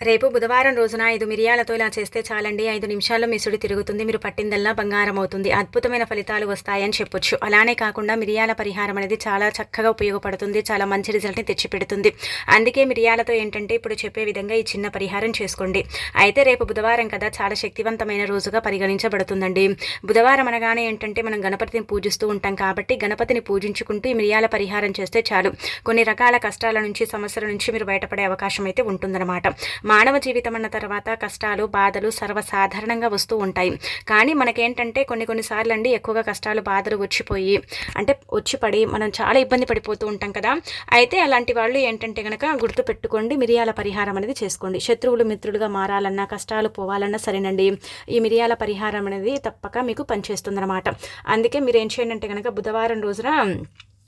రేపు బుధవారం రోజున ఐదు మిరియాలతో ఇలా చేస్తే చాలండి. ఐదు నిమిషాల్లో మీ సుడి తిరుగుతుంది. మీరు పట్టిందల్లా బంగారం అవుతుంది. అద్భుతమైన ఫలితాలు వస్తాయని చెప్పొచ్చు. అలానే కాకుండా మిరియాల పరిహారం అనేది చాలా చక్కగా ఉపయోగపడుతుంది. చాలా మంచి రిజల్ట్ని తెచ్చిపెడుతుంది. అందుకే మిరియాలతో ఏంటంటే ఇప్పుడు చెప్పే విధంగా ఈ చిన్న పరిహారం చేసుకోండి. అయితే రేపు బుధవారం కదా చాలా శక్తివంతమైన రోజుగా పరిగణించబడుతుందండి. బుధవారం అనగానే ఏంటంటే మనం గణపతిని పూజిస్తూ ఉంటాం కాబట్టి గణపతిని పూజించుకుంటూ ఈ మిరియాల పరిహారం చేస్తే చాలు. కొన్ని రకాల కష్టాల నుంచి సమస్యల నుంచి మీరు బయటపడే అవకాశం అయితే ఉంటుందన్నమాట. మానవ జీవితం అన్న తర్వాత కష్టాలు బాధలు సర్వసాధారణంగా వస్తూ ఉంటాయి. కానీ మనకేంటంటే కొన్ని కొన్నిసార్లు అండి ఎక్కువగా కష్టాలు బాధలు వచ్చిపోయి అంటే వచ్చి పడి మనం చాలా ఇబ్బంది పడిపోతూ ఉంటాం కదా. అయితే అలాంటి వాళ్ళు ఏంటంటే కనుక గుర్తు పెట్టుకోండి మిరియాల పరిహారం అనేది చేసుకోండి. శత్రువులు మిత్రులుగా మారాలన్నా కష్టాలు పోవాలన్నా సరేనండి. ఈ మిరియాల పరిహారం అనేది తప్పక మీకు పనిచేస్తుందన్నమాట. అందుకే మీరు ఏం చేయండి అంటే కనుక బుధవారం రోజున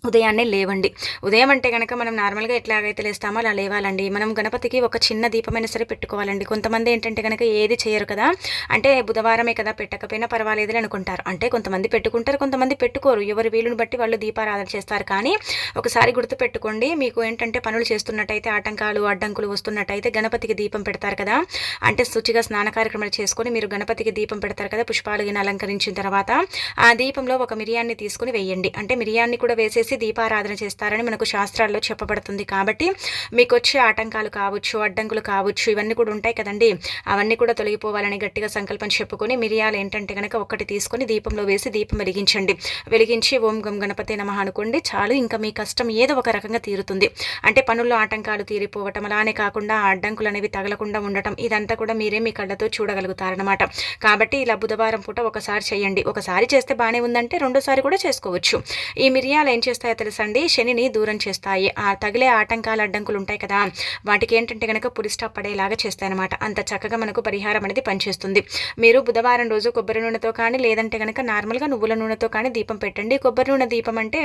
ఉదయాన్నే లేవండి. ఉదయం అంటే కనుక మనం నార్మల్గా ఎట్లాగైతే లేస్తామో అలా లేవాలండి. మనం గణపతికి ఒక చిన్న దీపమైనా సరే పెట్టుకోవాలండి. కొంతమంది ఏంటంటే కనుక ఏది చేయరు కదా. అంటే బుధవారమే కదా పెట్టకపోయినా పర్వాలేదు అనుకుంటారు. అంటే కొంతమంది పెట్టుకుంటారు కొంతమంది పెట్టుకోరు. ఎవరి వీలుని బట్టి వాళ్ళు దీపారాధన చేస్తారు. కానీ ఒకసారి గుర్తు పెట్టుకోండి మీకు ఏంటంటే పనులు చేస్తున్నట్టయితే ఆటంకాలు అడ్డంకులు వస్తున్నట్టయితే గణపతికి దీపం పెడతారు కదా. అంటే శుచిగా స్నాన కార్యక్రమాలు చేసుకొని మీరు గణపతికి దీపం పెడతారు కదా పుష్పాలు గిన అలంకరించిన తర్వాత ఆ దీపంలో ఒక మిరియాన్ని తీసుకుని వేయండి. అంటే మిరియాన్ని కూడా వేసేసి చేసి దీపారాధన చేస్తారని మనకు శాస్త్రాల్లో చెప్పబడుతుంది. కాబట్టి మీకు వచ్చే ఆటంకాలు కావచ్చు అడ్డంకులు కావచ్చు ఇవన్నీ కూడా ఉంటాయి కదండి. అవన్నీ కూడా తొలగిపోవాలని గట్టిగా సంకల్పం చెప్పుకొని మిరియాలు ఏంటంటే కనుక ఒక్కటి తీసుకొని దీపంలో వేసి దీపం వెలిగించండి. వెలిగించి ఓం గం గణపతి నమ అనుకోండి చాలు ఇంకా మీ కష్టం ఏదో ఒక రకంగా తీరుతుంది. అంటే పనుల్లో ఆటంకాలు తీరిపోవటం అలానే కాకుండా అడ్డంకులు అనేవి తగలకుండా ఉండటం ఇదంతా కూడా మీరే మీ కళ్ళతో చూడగలుగుతారనమాట కాబట్టి ఇలా బుధవారం పూట ఒకసారి చేయండి. ఒకసారి చేస్తే బాగానే ఉందంటే రెండోసారి కూడా చేసుకోవచ్చు. ఈ మిరియాలు ఏం చేస్తారు చేస్తాయో తెలుసండి? శనిని దూరం చేస్తాయి. ఆ తగిలే ఆటంకాలు అడ్డంకులు ఉంటాయి కదా. వాటికి ఏంటంటే కనుక పులి పడేలాగా చేస్తాయి చేస్తాయన్నమాట. అంత చక్కగా మనకు పరిహారం అనేది పనిచేస్తుంది. మీరు బుధవారం రోజు కొబ్బరి నూనెతో కానీ లేదంటే కనుక నార్మల్గా నువ్వుల నూనెతో కానీ దీపం పెట్టండి. కొబ్బరి నూనె దీపం అంటే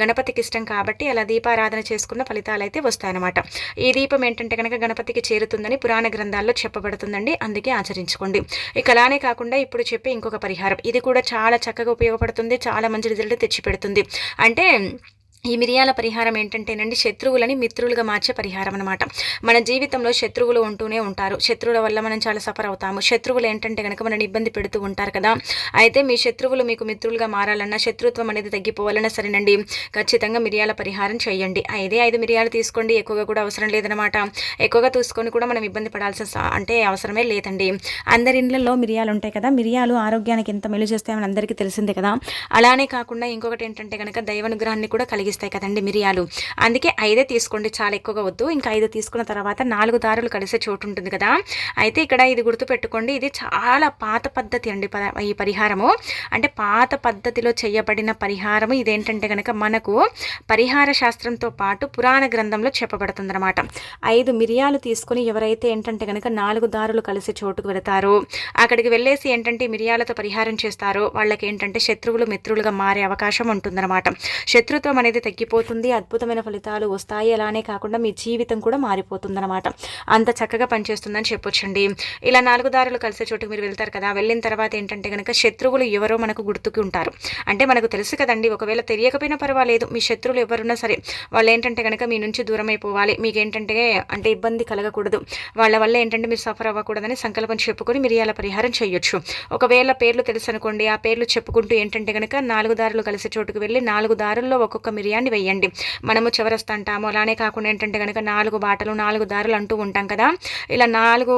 గణపతికి ఇష్టం కాబట్టి అలా దీపారాధన చేసుకున్న ఫలితాలు అయితే వస్తాయన్నమాట. ఈ దీపం ఏంటంటే కనుక గణపతికి చేరుతుందని పురాణ గ్రంథాల్లో చెప్పబడుతుందండి. అందుకే ఆచరించుకోండి. ఇక అలానే కాకుండా ఇప్పుడు చెప్పే ఇంకొక పరిహారం. ఇది కూడా చాలా చక్కగా ఉపయోగపడుతుంది. చాలా మంచి రిజల్ట్ తెచ్చిపెడుతుంది. అంటే um, ఈ మిరియాల పరిహారం ఏంటంటేనండి శత్రువులని మిత్రులుగా మార్చే పరిహారం అనమాట మన జీవితంలో శత్రువులు ఉంటూనే ఉంటారు. శత్రువుల వల్ల మనం చాలా సఫర్ అవుతాము. శత్రువులు ఏంటంటే కనుక మనని ఇబ్బంది పెడుతూ ఉంటారు కదా. అయితే మీ శత్రువులు మీకు మిత్రులుగా మారాలన్నా శత్రుత్వం అనేది తగ్గిపోవాలన్నా సరేనండి ఖచ్చితంగా మిరియాల పరిహారం చేయండి. ఐదే ఐదు మిరియాలు తీసుకోండి ఎక్కువగా కూడా అవసరం లేదనమాట ఎక్కువగా తీసుకొని కూడా మనం ఇబ్బంది పడాల్సిన అంటే అవసరమే లేదండి. అందరి ఇళ్ళలో మిరియాలు ఉంటాయి కదా. మిరియాలు ఆరోగ్యానికి ఎంత మెలు చేస్తాయని అందరికీ తెలిసిందే కదా. అలానే కాకుండా ఇంకొకటి ఏంటంటే కనుక దైవానుగ్రహాన్ని కూడా కలిగి కలిగిస్తాయి కదండి మిరియాలు. అందుకే ఐదే తీసుకోండి చాలా ఎక్కువగా వద్దు. ఇంకా ఐదు తీసుకున్న తర్వాత నాలుగు దారులు కలిసే చోటు ఉంటుంది కదా. అయితే ఇక్కడ ఇది గుర్తుపెట్టుకోండి ఇది చాలా పాత పద్ధతి అండి ఈ పరిహారము. అంటే పాత పద్ధతిలో చేయబడిన పరిహారము ఇదేంటంటే కనుక మనకు పరిహార శాస్త్రంతో పాటు పురాణ గ్రంథంలో చెప్పబడుతుంది అనమాట ఐదు మిరియాలు తీసుకుని ఎవరైతే ఏంటంటే కనుక నాలుగు దారులు కలిసి చోటుకు వెళతారో అక్కడికి వెళ్ళేసి ఏంటంటే మిరియాలతో పరిహారం చేస్తారో వాళ్ళకి ఏంటంటే శత్రువులు మిత్రులుగా మారే అవకాశం ఉంటుందన్నమాట. శత్రుత్వం అనేది అనేది తగ్గిపోతుంది అద్భుతమైన ఫలితాలు వస్తాయి. అలానే కాకుండా మీ జీవితం కూడా మారిపోతుందన్నమాట. అంత చక్కగా పనిచేస్తుందని చెప్పొచ్చండి. ఇలా నాలుగు దారులు కలిసే చోటుకు మీరు వెళ్తారు కదా వెళ్ళిన తర్వాత ఏంటంటే కనుక శత్రువులు ఎవరో మనకు గుర్తుకు ఉంటారు. అంటే మనకు తెలుసు కదండి ఒకవేళ తెలియకపోయినా పర్వాలేదు మీ శత్రువులు ఎవరున్నా సరే వాళ్ళు ఏంటంటే కనుక మీ నుంచి దూరం అయిపోవాలి. మీకు ఏంటంటే అంటే ఇబ్బంది కలగకూడదు. వాళ్ళ వల్ల ఏంటంటే మీరు సఫర్ అవ్వకూడదని సంకల్పం చెప్పుకొని మీరు ఇలా పరిహారం చేయొచ్చు. ఒకవేళ పేర్లు తెలుసు అనుకోండి ఆ పేర్లు చెప్పుకుంటూ ఏంటంటే కనుక నాలుగు దారులు కలిసే చోటుకు వెళ్ళి నాలుగు దారుల్లో ఒక్కొక్క మీరు బిర్యానీ వేయండి. మనము చివరస్తా అంటాము. అలానే కాకుండా ఏంటంటే కనుక నాలుగు బాటలు నాలుగు దారులు అంటూ ఉంటాం కదా. ఇలా నాలుగు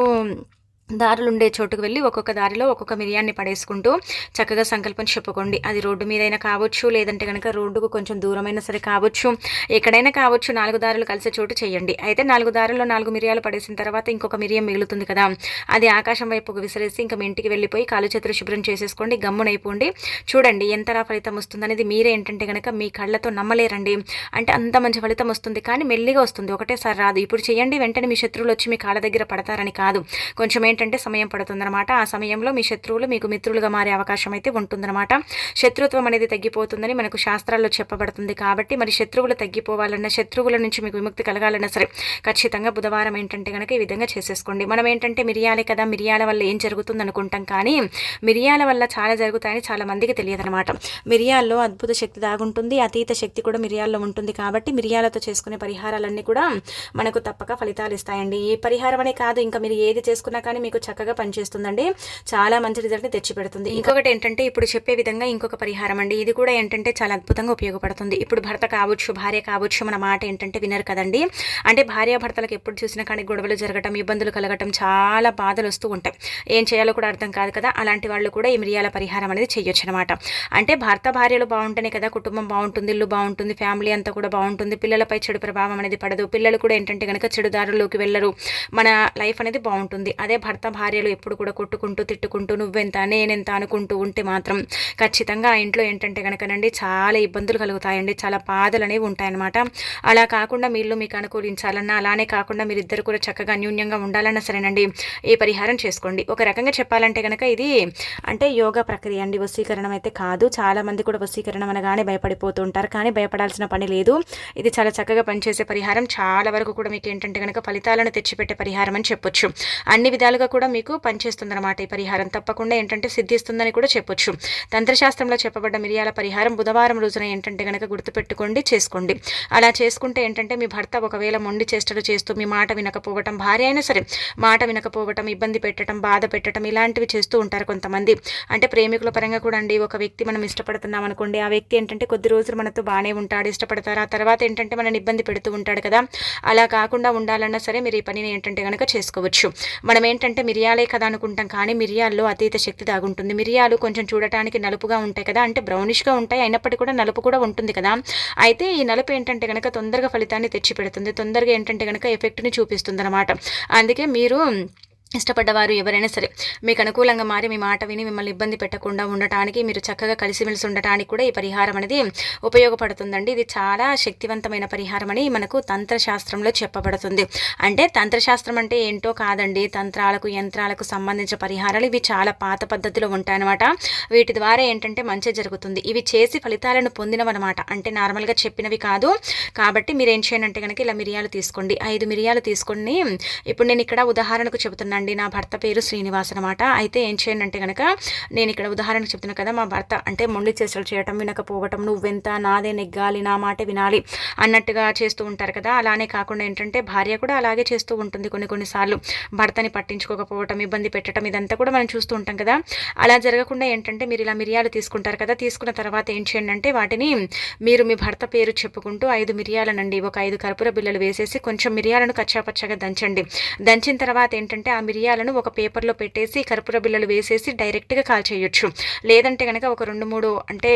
దారులు ఉండే చోటుకు వెళ్ళి ఒక్కొక్క దారిలో ఒక్కొక్క మిరియాన్ని పడేసుకుంటూ చక్కగా సంకల్పం చెప్పుకోండి. అది రోడ్డు మీదైనా కావచ్చు లేదంటే కనుక రోడ్డుకు కొంచెం దూరమైనా సరే కావచ్చు ఎక్కడైనా కావచ్చు నాలుగు దారులు కలిసే చోటు చేయండి. అయితే నాలుగు దారుల్లో నాలుగు మిరియాలు పడేసిన తర్వాత ఇంకొక మిరియం మిగులుతుంది కదా. అది ఆకాశం వైపుకు విసిరేసి ఇంకా మీ ఇంటికి వెళ్ళిపోయి కాలు చేతులు శుభ్రం చేసేసుకోండి గమ్మునైపోండి చూడండి ఎంతలా ఫలితం వస్తుందనేది మీరే ఏంటంటే కనుక మీ కళ్ళతో నమ్మలేరండి. అంటే అంత మంచి ఫలితం వస్తుంది కానీ మెల్లిగా వస్తుంది. ఒకటేసారి రాదు. ఇప్పుడు చేయండి వెంటనే మీ శత్రువులు వచ్చి మీ కాళ్ళ దగ్గర పడతారని కాదు. కొంచెం ఏంటంటే సమయం పడుతుందన్నమాట. ఆ సమయంలో మీ శత్రువులు మీకు మిత్రులుగా మారే అవకాశం అయితే ఉంటుందన్నమాట. శత్రుత్వం అనేది తగ్గిపోతుందని మనకు శాస్త్రాల్లో చెప్పబడుతుంది కాబట్టి మరి శత్రువులు తగ్గిపోవాలన్నా శత్రువుల నుంచి మీకు విముక్తి కలగాలన్నా సరే ఖచ్చితంగా బుధవారం ఏంటంటే కనుక ఈ విధంగా చేసేసుకోండి. మనం ఏంటంటే మిరియాలే కదా మిరియాల వల్ల ఏం జరుగుతుంది అనుకుంటాం కానీ మిరియాల వల్ల చాలా జరుగుతాయని చాలా మందికి తెలియదన్నమాట. మిరియాల్లో అద్భుత శక్తి దాగుంటుంది అతీత శక్తి కూడా మిరియాల్లో ఉంటుంది కాబట్టి మిరియాలతో చేసుకునే పరిహారాలన్నీ కూడా మనకు తప్పక ఫలితాలు ఇస్తాయండి. ఈ పరిహారం అనే కాదు ఇంకా మీరు ఏది చేసుకున్నా కానీ మీకు చక్కగా పనిచేస్తుందండి. చాలా మంచి రిజల్ట్ని తెచ్చిపెడుతుంది. ఇంకొకటి ఏంటంటే ఇప్పుడు చెప్పే విధంగా ఇంకొక పరిహారం అండి. ఇది కూడా ఏంటంటే చాలా అద్భుతంగా ఉపయోగపడుతుంది. ఇప్పుడు భర్త కావచ్చు భార్య కావచ్చు మన మాట ఏంటంటే వినరు కదండి. అంటే భార్యాభర్తలకు ఎప్పుడు చూసినా కానీ గొడవలు జరగటం ఇబ్బందులు కలగటం చాలా బాధలు వస్తూ ఉంటాయి. ఏం చేయాలో కూడా అర్థం కాదు కదా. అలాంటి వాళ్ళు కూడా ఈ మిరియాల పరిహారం అనేది చేయొచ్చు అనమాట అంటే భర్త భార్యలు బాగుంటేనే కదా కుటుంబం బాగుంటుంది ఇల్లు బాగుంటుంది ఫ్యామిలీ అంతా కూడా బాగుంటుంది. పిల్లలపై చెడు ప్రభావం అనేది పడదు. పిల్లలు కూడా ఏంటంటే కనుక చెడుదారుల్లోకి వెళ్ళరు. మన లైఫ్ అనేది బాగుంటుంది. అదే భర్త భార్యలు ఎప్పుడు కూడా కొట్టుకుంటూ తిట్టుకుంటూ నువ్వెంత నేనెంత అనుకుంటూ ఉంటే మాత్రం ఖచ్చితంగా ఆ ఇంట్లో ఏంటంటే కనుకనండి చాలా ఇబ్బందులు కలుగుతాయండి. చాలా బాధలు అనేవి ఉంటాయన్నమాట. అలా కాకుండా మీరు మీకు అనుకూలించాలన్నా అలానే కాకుండా మీరిద్దరు కూడా చక్కగా అన్యూన్యంగా ఉండాలన్నా సరేనండి. ఈ పరిహారం చేసుకోండి. ఒక రకంగా చెప్పాలంటే కనుక ఇది అంటే యోగా ప్రక్రియ అండి. వశీకరణం అయితే కాదు. చాలా మంది కూడా వశీకరణం అనగానే భయపడిపోతూ ఉంటారు. కానీ భయపడాల్సిన పని లేదు. ఇది చాలా చక్కగా పనిచేసే పరిహారం. చాలా వరకు కూడా మీకు ఏంటంటే కనుక ఫలితాలను తెచ్చిపెట్టే పరిహారం అని చెప్పొచ్చు. అన్ని విధాలుగా కూడా మీకు పనిచేస్తుందన్నమాట ఈ పరిహారం. తప్పకుండా ఏంటంటే సిద్ధిస్తుందని కూడా చెప్పొచ్చు. తంత్రశాస్త్రంలో చెప్పబడ్డ మిరియాల పరిహారం బుధవారం రోజున ఏంటంటే కనుక గుర్తుపెట్టుకోండి చేసుకోండి. అలా చేసుకుంటే ఏంటంటే మీ భర్త ఒకవేళ మొండి చేష్టలు చేస్తూ మీ మాట వినకపోవటం భార్య అయినా సరే మాట వినకపోవటం ఇబ్బంది పెట్టడం బాధ పెట్టడం ఇలాంటివి చేస్తూ ఉంటారు కొంతమంది. అంటే ప్రేమికుల పరంగా కూడా అండి ఒక వ్యక్తి మనం ఇష్టపడుతున్నాం అనుకోండి ఆ వ్యక్తి ఏంటంటే కొద్ది రోజులు మనతో బాగానే ఉంటాడు ఇష్టపడతారు. ఆ తర్వాత ఏంటంటే మనని ఇబ్బంది పెడుతూ ఉంటాడు కదా. అలా కాకుండా ఉండాలన్నా సరే మీరు ఈ పనిని ఏంటంటే కనుక చేసుకోవచ్చు. మనం ఏంటంటే అంటే మిరియాలే కదా అనుకుంటాం. కానీ మిరియాల్లో అతీత శక్తి దాగుంటుంది. మిరియాలు కొంచెం చూడటానికి నలుపుగా ఉంటాయి కదా. అంటే బ్రౌనిష్గా ఉంటాయి. అయినప్పటికీ కూడా నలుపు కూడా ఉంటుంది కదా. అయితే ఈ నలుపు ఏంటంటే కనుక తొందరగా ఫలితాన్ని తెచ్చిపెడుతుంది. తొందరగా ఏంటంటే కనుక ఎఫెక్ట్ని చూపిస్తుంది అనమాట అందుకే మీరు ఇష్టపడ్డవారు ఎవరైనా సరే మీకు అనుకూలంగా మారి మీ మాట విని మిమ్మల్ని ఇబ్బంది పెట్టకుండా ఉండటానికి మీరు చక్కగా కలిసిమెలిసి ఉండటానికి కూడా ఈ పరిహారం అనేది ఉపయోగపడుతుందండి. ఇది చాలా శక్తివంతమైన పరిహారం అని మనకు తంత్రశాస్త్రంలో చెప్పబడుతుంది. అంటే తంత్రశాస్త్రం అంటే ఏంటో కాదండి. తంత్రాలకు యంత్రాలకు సంబంధించిన పరిహారాలు ఇవి చాలా పాత పద్ధతిలో ఉంటాయన్నమాట. వీటి ద్వారా ఏంటంటే మంచి జరుగుతుంది. ఇవి చేసి ఫలితాలను పొందినవన్నమాట. అంటే నార్మల్గా చెప్పినవి కాదు. కాబట్టి మీరు ఏం చేయనంటే కనుక ఇలా మిరియాలు తీసుకోండి. ఐదు మిరియాలు తీసుకొని ఇప్పుడు నేను ఇక్కడ ఉదాహరణకు చెబుతున్నాను. అండి. నా భర్త పేరు శ్రీనివాస్ అనమాట అయితే ఏం చేయండి అంటే కనుక నేను ఇక్కడ ఉదాహరణకు చెప్తున్నా కదా మా భర్త అంటే మొండి చేష్టలు చేయటం వినకపోవటం నువ్వెంత నాదే నెగ్గాలి నా మాట వినాలి అన్నట్టుగా చేస్తూ ఉంటారు కదా. అలానే కాకుండా ఏంటంటే భార్య కూడా అలాగే చేస్తూ ఉంటుంది కొన్ని కొన్నిసార్లు భర్తని పట్టించుకోకపోవటం ఇబ్బంది పెట్టడం ఇదంతా కూడా మనం చూస్తూ ఉంటాం కదా. అలా జరగకుండా ఏంటంటే మీరు ఇలా మిరియాలు తీసుకుంటారు కదా. తీసుకున్న తర్వాత ఏం చేయండి అంటే వాటిని మీరు మీ భర్త పేరు చెప్పుకుంటూ ఐదు మిరియాలనండి. ఒక ఐదు కర్పూర బిల్లలు వేసేసి కొంచెం మిరియాలను కచ్చాపచ్చగా దంచండి. దంచిన తర్వాత ఏంటంటే ఆ మిరియాలను ఒక పేపర్లో పెట్టేసి కర్పూర బిల్లలు వేసేసి డైరెక్ట్గా కాల్చేయొచ్చు లేదంటే కనుక ఒక రెండు మూడు అంటే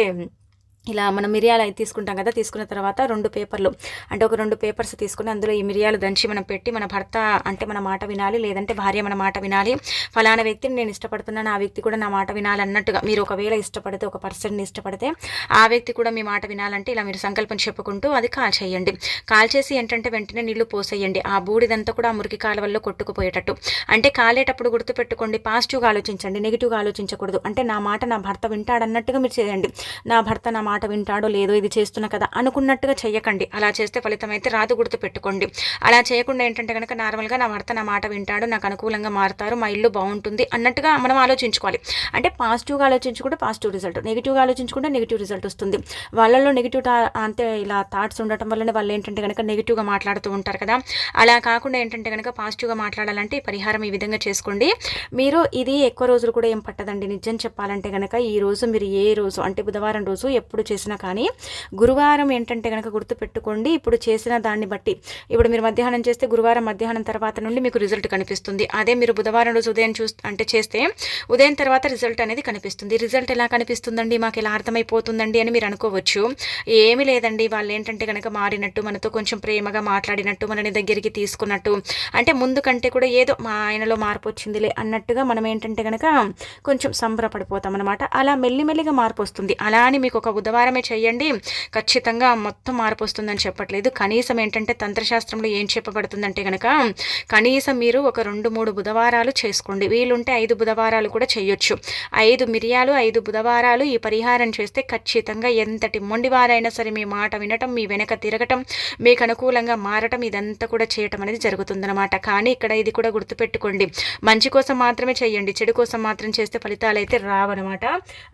ఇలా మనం మిరియాలు అయితే తీసుకుంటాం కదా తీసుకున్న తర్వాత రెండు పేపర్లు. అంటే ఒక రెండు పేపర్స్ తీసుకుని అందులో ఈ మిరియాలు దంచి మనం పెట్టి మన భర్త అంటే మన మాట వినాలి లేదంటే భార్య మన మాట వినాలి. ఫలానా వ్యక్తిని నేను ఇష్టపడుతున్నాను ఆ వ్యక్తి కూడా నా మాట వినాలి అన్నట్టుగా మీరు ఒకవేళ ఇష్టపడితే ఒక పర్సన్ని ఇష్టపడితే ఆ వ్యక్తి కూడా మీ మాట వినాలంటే ఇలా మీరు సంకల్పం చెప్పుకుంటూ అది కాల్ చేయండి. కాల్ చేసి ఏంటంటే వెంటనే నీళ్ళు పోసేయండి. ఆ బూడిదంతా కూడా ఆ మురికి కాలువల్లో కొట్టుకుపోయేటట్టు. అంటే కాలేటప్పుడు గుర్తుపెట్టుకోండి పాజిటివ్గా ఆలోచించండి నెగిటివ్గా ఆలోచించకూడదు. అంటే నా మాట నా భర్త వింటాడన్నట్టుగా మీరు చేయండి. నా భర్త నా మాట వింటాడో లేదో ఇది చేస్తున్నా కదా అనుకున్నట్టుగా చెయ్యకండి. అలా చేస్తే ఫలితం అయితే రాదు గుర్తు పెట్టుకోండి. అలా చేయకుండా ఏంటంటే కనుక నార్మల్గా నా భర్త నా మాట వింటాడు నాకు అనుకూలంగా మారుతారు మా ఇల్లు బాగుంటుంది అన్నట్టుగా మనం ఆలోచించుకోవాలి. అంటే పాజిటివ్గా ఆలోచించుకుంటే పాజిటివ్ రిజల్ట్ నెగిటివ్గా ఆలోచించుకుంటే నెగిటివ్ రిజల్ట్ వస్తుంది. వాళ్ళలో నెగిటివ్ అంతే ఇలా థాట్స్ ఉండటం వల్లనే వాళ్ళు ఏంటంటే కనుక నెగిటివ్గా మాట్లాడుతూ ఉంటారు కదా. అలా కాకుండా ఏంటంటే కనుక పాజిటివ్గా మాట్లాడాలంటే పరిహారం ఈ విధంగా చేసుకోండి. మీరు ఇది ఎక్కువ రోజులు కూడా ఏం పట్టదండి. నిజం చెప్పాలంటే కనుక ఈ రోజు మీరు ఏ రోజు అంటే బుధవారం రోజు ఎప్పుడు చేసినా కానీ గురువారం ఏంటంటే కనుక గుర్తుపెట్టుకోండి ఇప్పుడు చేసిన దాన్ని బట్టి. ఇప్పుడు మీరు మధ్యాహ్నం చేస్తే గురువారం మధ్యాహ్నం తర్వాత నుండి మీకు రిజల్ట్ కనిపిస్తుంది. అదే మీరు బుధవారం రోజు ఉదయం చూ అంటే చేస్తే ఉదయం తర్వాత రిజల్ట్ అనేది కనిపిస్తుంది. రిజల్ట్ ఎలా కనిపిస్తుందండి? మాకు ఎలా అర్థమైపోతుందండి అని మీరు అనుకోవచ్చు. ఏమీ లేదండి. వాళ్ళు ఏంటంటే కనుక మారినట్టు మనతో కొంచెం ప్రేమగా మాట్లాడినట్టు మనని దగ్గరికి తీసుకున్నట్టు. అంటే ముందు కంటే కూడా ఏదో మా ఆయనలో మార్పు వచ్చిందిలే అన్నట్టుగా మనం ఏంటంటే కనుక కొంచెం సంబరపడిపోతాం అనమాట అలా మెల్లిమెల్లిగా మార్పు వస్తుంది. అలా అని మీకు ఒక బుధవారం బుధవారమే చేయండి. ఖచ్చితంగా మొత్తం మార్పు వస్తుందని చెప్పట్లేదు. కనీసం ఏంటంటే తంత్రశాస్త్రంలో ఏం చెప్పబడుతుందంటే కనుక కనీసం మీరు ఒక రెండు మూడు బుధవారాలు చేసుకోండి. వీలుంటే ఐదు బుధవారాలు కూడా చేయొచ్చు. ఐదు మిరియాలు ఐదు బుధవారాలు ఈ పరిహారం చేస్తే ఖచ్చితంగా ఎంతటి మొండివారైనా సరే మీ మాట వినటం మీ వెనక తిరగటం మీకు అనుకూలంగా మారటం ఇదంతా కూడా చేయటం అనేది జరుగుతుందన్నమాట. కానీ ఇక్కడ ఇది కూడా గుర్తుపెట్టుకోండి. మంచి కోసం మాత్రమే చేయండి. చెడు కోసం మాత్రం చేస్తే ఫలితాలు అయితే రావన్నమాట.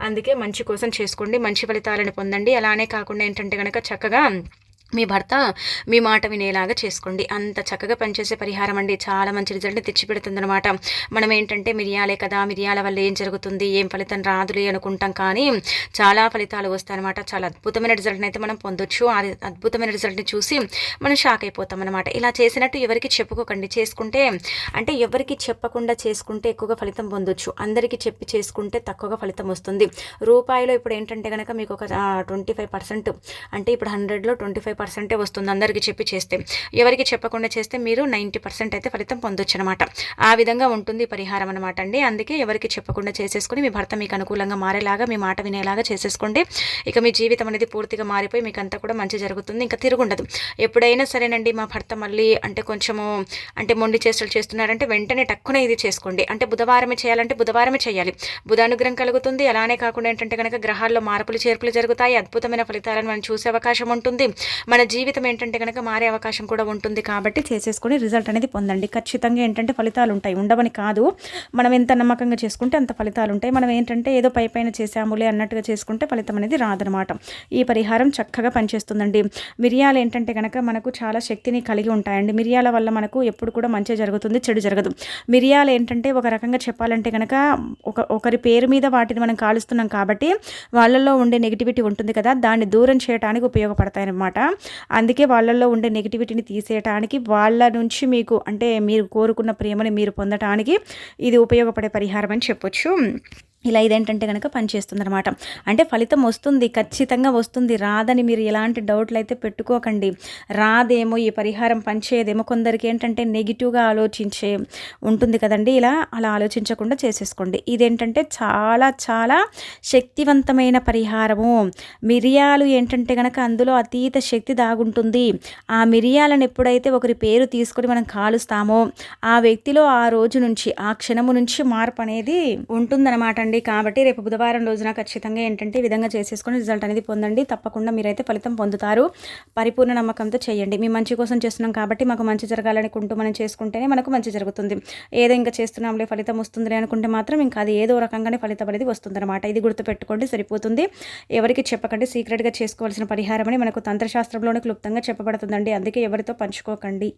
అందుకే మంచి కోసం చేసుకోండి. మంచి ఫలితాలను పొందండి. అలానే కాకుండా ఏంటంటే కనుక చక్కగా మీ భర్త మీ మాట వినేలాగా చేసుకోండి. అంత చక్కగా పనిచేసే పరిహారం అండి. చాలా మంచి రిజల్ట్ తెచ్చిపెడుతుందనమాట మనం ఏంటంటే మిరియాలే కదా మిరియాల వల్ల ఏం జరుగుతుంది ఏం ఫలితం రాదులే అనుకుంటాం కానీ చాలా ఫలితాలు వస్తాయన్నమాట. చాలా అద్భుతమైన రిజల్ట్ని అయితే మనం పొందొచ్చు. ఆ అద్భుతమైన రిజల్ట్ని చూసి మనం షాక్ అయిపోతాం అనమాట ఇలా చేసినట్టు ఎవరికి చెప్పుకోకండి. చేసుకుంటే అంటే ఎవరికి చెప్పకుండా చేసుకుంటే ఎక్కువగా ఫలితం పొందొచ్చు. అందరికీ చెప్పి చేసుకుంటే తక్కువగా ఫలితం వస్తుంది. రూపాయిలో ఇప్పుడు ఏంటంటే కనుక మీకు ఒక ట్వంటీ ఫైవ్ పర్సెంట్ అంటే ఇప్పుడు హండ్రెడ్లో ట్వంటీ ఫైవ్ పర్సెంటే వస్తుంది అందరికీ చెప్పి చేస్తే. ఎవరికి చెప్పకుండా చేస్తే మీరు నైంటీ పర్సెంట్ అయితే ఫలితం పొందొచ్చు అనమాట ఆ విధంగా ఉంటుంది పరిహారం అనమాట అండి. అందుకే ఎవరికి చెప్పకుండా చేసేసుకుని మీ భర్త మీకు అనుకూలంగా మారేలాగా మీ మాట వినేలాగా చేసేసుకోండి. ఇక మీ జీవితం అనేది పూర్తిగా మారిపోయి మీకు అంతా కూడా మంచి జరుగుతుంది. ఇంకా తిరుగుండదు. ఎప్పుడైనా సరేనండి మా భర్త మళ్ళీ అంటే కొంచెము అంటే మొండి చేష్టలు చేస్తున్నారంటే వెంటనే టక్కున ఇది చేసుకోండి. అంటే బుధవారమే చేయాలంటే బుధవారమే చేయాలి. బుధ అనుగ్రహం కలుగుతుంది. అలానే కాకుండా ఏంటంటే కనుక గ్రహాల్లో మార్పులు చేర్పులు జరుగుతాయి. అద్భుతమైన ఫలితాలను మనం చూసే అవకాశం ఉంటుంది. మన జీవితం ఏంటంటే కనుక మారే అవకాశం కూడా ఉంటుంది కాబట్టి చేసేసుకొని రిజల్ట్ అనేది పొందండి. ఖచ్చితంగా ఏంటంటే ఫలితాలు ఉంటాయి. ఉండవని కాదు. మనం ఎంత నమ్మకంగా చేసుకుంటే అంత ఫలితాలు ఉంటాయి. మనం ఏంటంటే ఏదో పై పైన చేసాములే అన్నట్టుగా చేసుకుంటే ఫలితం అనేది రాదనమాట ఈ పరిహారం చక్కగా పనిచేస్తుందండి. మిరియాలు ఏంటంటే కనుక మనకు చాలా శక్తిని కలిగి ఉంటాయండి. మిరియాల వల్ల మనకు ఎప్పుడు కూడా మంచి జరుగుతుంది చెడు జరగదు. మిరియాలు ఏంటంటే ఒక రకంగా చెప్పాలంటే కనుక ఒక ఒకరి పేరు మీద వాటిని మనం కాలుస్తున్నాం కాబట్టి వాళ్ళల్లో ఉండే నెగిటివిటీ ఉంటుంది కదా దాన్ని దూరం చేయడానికి ఉపయోగపడతాయన్నమాట. అందుకే వాళ్ళల్లో ఉండే నెగిటివిటీని తీసేయటానికి వాళ్ళ నుంచి మీకు అంటే మీరు కోరుకున్న ప్రేమని మీరు పొందటానికి ఇది ఉపయోగపడే పరిహారం అని చెప్పొచ్చు. ఇలా ఇదేంటంటే కనుక పనిచేస్తుంది అనమాట అంటే ఫలితం వస్తుంది ఖచ్చితంగా వస్తుంది. రాదని మీరు ఎలాంటి డౌట్లు అయితే పెట్టుకోకండి. రాదేమో ఈ పరిహారం పనిచేయదేమో. కొందరికి ఏంటంటే నెగిటివ్గా ఆలోచించే ఉంటుంది కదండి. ఇలా అలా ఆలోచించకుండా చేసేసుకోండి. ఇదేంటంటే చాలా చాలా శక్తివంతమైన పరిహారము. మిరియాలు ఏంటంటే కనుక అందులో అతీత శక్తి దాగుంటుంది. ఆ మిరియాలను ఎప్పుడైతే ఒకరి పేరు తీసుకొని మనం కాలుస్తామో ఆ వ్యక్తిలో ఆ రోజు నుంచి ఆ క్షణము నుంచి మార్పు అనేది ఉంటుందన్నమాట అండి. కాబట్టి రేపు బుధవారం రోజున ఖచ్చితంగా ఏంటంటే ఈ విధంగా చేసేసుకొని రిజల్ట్ అనేది పొందండి. తప్పకుండా మీరైతే ఫలితం పొందుతారు. పరిపూర్ణ నమ్మకంతో చేయండి. మీ మంచి కోసం చేస్తున్నాం కాబట్టి మాకు మంచి జరగాలనుకుంటూ మనం చేసుకుంటేనే మనకు మంచి జరుగుతుంది. ఏదో ఇంకా చేస్తున్నాంలే ఫలితం వస్తుందిలే అనుకుంటే మాత్రం ఇంకా అది ఏదో రకంగానే ఫలితం అనేది వస్తుందన్నమాట. ఇది గుర్తుపెట్టుకోండి సరిపోతుంది. ఎవరికి చెప్పకండి సీక్రెట్గా చేసుకోవాల్సిన పరిహారం అని మనకు తంత్రశాస్త్రంలోనే క్లుప్తంగా చెప్పబడుతుందండి. అందుకే ఎవరితో పంచుకోకండి.